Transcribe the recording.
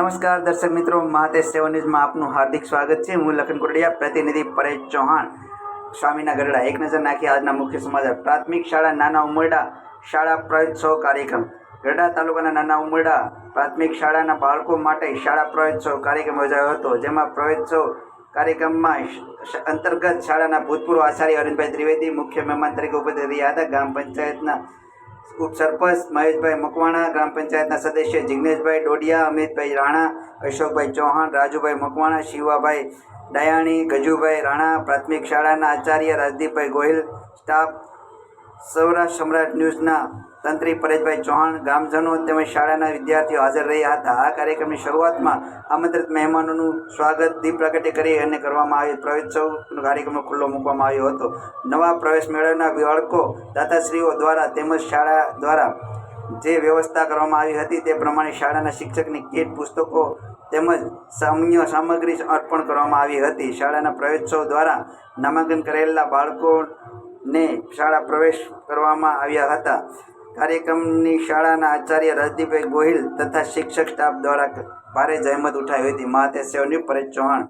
નમસ્કાર દર્શક મિત્રો મહાતેજ સેવન ન્યૂઝમાં આપનું હાર્દિક સ્વાગત છે. હું લખન કોરડિયા પ્રતિનિધિ પરેશ ચૌહાણ. સ્વામીના ગરડા, એક નજર નાખી આજના મુખ્ય સમાચાર. પ્રાથમિક શાળા નાના ઉમરડા, શાળા પ્રયોત્સવ કાર્યક્રમ. ગરડા તાલુકાના નાના ઉમરડા, પ્રાથમિક શાળાના બાળકો માટે શાળા પ્રયોત્સવ કાર્યક્રમ યોજાયો હતો. જેમાં પ્રયોત્સવ કાર્યક્રમમાં અંતર્ગત શાળાના ભૂતપૂર્વ આચાર્ય અરવિંદભાઈ ત્રિવેદી મુખ્ય મહેમાન તરીકે ઉપસ્થિત રહ્યા હતા. ગ્રામ પંચાયતના ઉપસરપંચ મહેશભાઈ મકવાણા, ગ્રામ પંચાયતના સદસ્ય જિગ્નેશભાઈ ડોડિયા, અમિતભાઈ રાણા, અશોકભાઈ ચૌહાણ, રાજુભાઈ મકવાણા, શિવાભાઈ દયાણી, ગજુભાઈ રાણા, પ્રાથમિક શાળાના આચાર્ય રાજદીપભાઈ ગોહિલ, સ્ટાફ સૌરાષ્ટ્ર સમ્રાટ ન્યૂઝના તંત્રી પરેશભાઈ ચૌહાણ ગામજનો તેમજ શાળાના વિદ્યાર્થીઓ હાજર રહ્યા હતા. આ કાર્યક્રમની શરૂઆતમાં આમંત્રિત મહેમાનોનું સ્વાગત દીપ પ્રગટે કરી અને કરવામાં આવ્યું પ્રવેશોત્સવનો કાર્યક્રમનો ખુલ્લો મૂકવામાં આવ્યો હતો. નવા પ્રવેશ મેળવનાર બાળકો, દાતાશ્રીઓ દ્વારા તેમજ શાળા દ્વારા જે વ્યવસ્થા કરવામાં આવી હતી તે પ્રમાણે શાળાના શિક્ષકની કીટ, પુસ્તકો તેમજ સામાન્ય સામગ્રી અર્પણ કરવામાં આવી હતી. શાળાના પ્રવેશોત્સવ દ્વારા નામાંકન કરેલા બાળકોને શાળા પ્રવેશ કરવામાં આવ્યા હતા. કાર્યક્રમની શાળાના આચાર્ય રાજદીપભાઈ ગોહિલ તથા શિક્ષક સ્ટાફ દ્વારા ભારે જહેમત ઉઠાવી હતી. મહાતે સેવની પરેશ ચૌહાણ